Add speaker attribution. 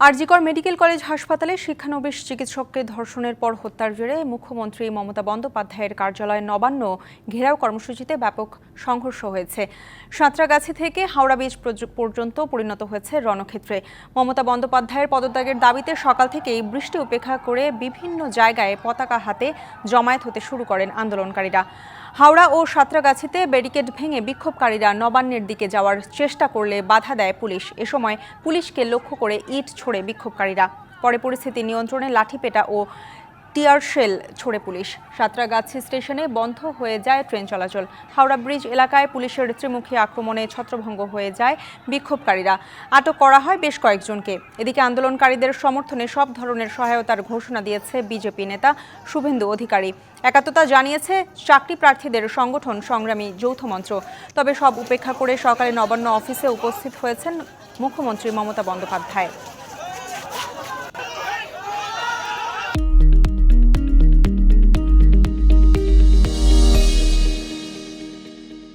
Speaker 1: RG Kar medical college হাসপাতালে শিক্ষানবিশ চিকিৎসককে ধর্ষণের পর হত্যার জেরে মুখ্যমন্ত্রী মমতা বন্দ্যোপাধ্যায়ের কার্যালয় নবান্ন ঘেরাও কর্মসূচিতে ব্যাপক সংঘর্ষ হয়েছে। সাঁতরাগাছি থেকে হাওড়া ব্রিজ পর্যন্ত পরিণত হয়েছে রণক্ষেত্রে। মমতা বন্দ্যোপাধ্যায়ের পদত্যাগের দাবিতে সকাল থেকেই বৃষ্টি উপেক্ষা করে বিভিন্ন জায়গায় পতাকা হাতে জমায়েত হতে শুরু করেন আন্দোলনকারীরা। হাওড়া ও সাঁতরাগাছিতে ব্যারিকেড ভেঙে বিক্ষোভকারীরা নবান্নের দিকে যাওয়ার চেষ্টা করলে বাধা দেয় পুলিশ। এ সময় পুলিশকে লক্ষ্য করে ইট ছোড়ে বিক্ষোভকারীরা। পরে পরিস্থিতি নিয়ন্ত্রণে লাঠিপেটা ও টিয়ার শেল ছোড়ে পুলিশ। সাঁতরাগাছি স্টেশনে বন্ধ হয়ে যায় ট্রেন চলাচল। হাওড়া ব্রিজ এলাকায় পুলিশের ত্রিমুখী আক্রমণে ছত্রভঙ্গ হয়ে যায় বিক্ষোভকারীরা। আটক করা হয় বেশ কয়েকজনকে। এদিকে আন্দোলনকারীদের সমর্থনে সব ধরনের সহায়তার ঘোষণা দিয়েছে বিজেপি নেতা শুভেন্দু অধিকারী। একাত্মতা জানিয়েছে চাকরি প্রার্থীদের সংগঠন সংগ্রামী যৌথ মঞ্চ। তবে সব উপেক্ষা করে সকালে নবান্ন অফিসে উপস্থিত হয়েছেন মুখ্যমন্ত্রী মমতা বন্দ্যোপাধ্যায়।